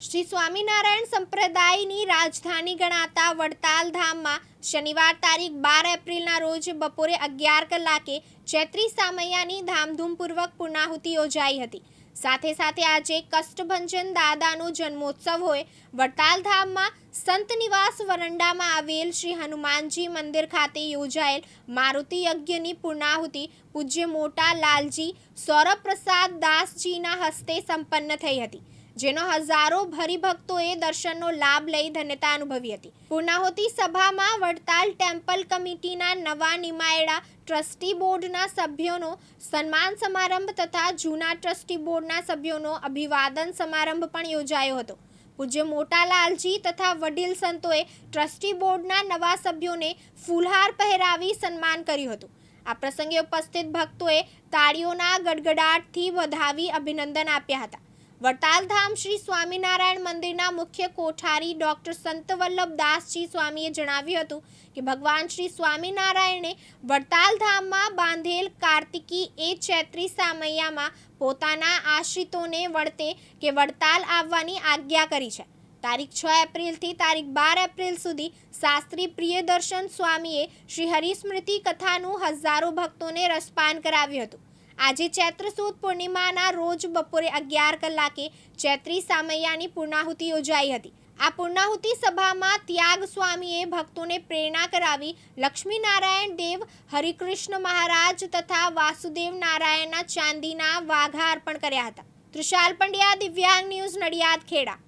શ્રી સ્વામિનારાયણ સંપ્રદાયની રાજધાની ગણાતા વડતાલ ધામમાં શનિવાર તારીખ બાર એપ્રિલના રોજ બપોરે અગિયાર કલાકે ચૈત્રી સામૈયાની ધામધૂમપૂર્વક પૂર્ણાહુતિ યોજાઈ હતી. સાથે સાથે આજે કષ્ટભંજન દાદાનો જન્મોત્સવ હોય વડતાલ ધામમાં સંત નિવાસ વરંડામાં આવેલ શ્રી હનુમાનજી મંદિર ખાતે યોજાયેલ મારુતિ યજ્ઞની પૂર્ણાહુતિ પૂજ્ય મોટા લાલજી સૌરભ પ્રસાદ દાસજીના હસ્તે સંપન્ન થઈ હતી. જેનો હજારો ભક્તોએ દર્શનનો લાભ લઈ ધન્યતા અનુભવી હતી. પૂર્ણાહુતિ સભામાં વડતાલ ટેમ્પલ કમિટીના નવા નિમાયેલા ટ્રસ્ટી બોર્ડના સભ્યોનો સન્માન સમારંભ તથા જૂના ટ્રસ્ટી બોર્ડના સભ્યોનો અભિવાદન સમારંભ પણ યોજાયો હતો. પૂજ્ય મોટાલાલજી તથા વડીલ સંતોએ ટ્રસ્ટી બોર્ડના નવા સભ્યોને ફૂલહાર પહેરાવી સન્માન કર્યું હતું. આ પ્રસંગે ઉપસ્થિત ભક્તોએ તાળીઓના ગડગડાટથી વધાવી અભિનંદન આપ્યા હતા. વડતાલ ધામ શ્રી સ્વામિનારાયણ મંદિરના મુખ્ય કોઠારી ડોક્ટર સંત વલ્લભદાસજી સ્વામીએ જણાવ્યું હતું કે ભગવાન શ્રી સ્વામિનારાયણે વડતાલધામમાં બાંધેલ કાર્તિકી એ ચૈત્રી સામૈયામાં પોતાના આશ્રિતોને વળતે કે વડતાલ આવવાની આજ્ઞા કરી છે. તારીખ છ એપ્રિલથી તારીખ બાર એપ્રિલ સુધી શાસ્ત્રી પ્રિયદર્શન સ્વામીએ શ્રી હરિસ્મૃતિ કથાનું હજારો ભક્તોને રસપાન કરાવ્યું હતું. આજે ચૈત્ર સુદ પૂર્ણિમાના રોજ બપોરે અગિયાર કલાકે ચૈત્રી સામૈયાની પૂર્ણાહુતિ યોજાઈ હતી. આ પૂર્ણાહુતિ સભામાં ત્યાગ સ્વામીએ ભક્તોને પ્રેરણા કરાવી લક્ષ્મીનારાયણ દેવ, હરિકૃષ્ણ મહારાજ તથા વાસુદેવ નારાયણના ચાંદીના વાઘા અર્પણ કર્યા હતા. તૃષાલ પંડ્યા, દિવ્યાંગ ન્યૂઝ નડિયાદ, ખેડા.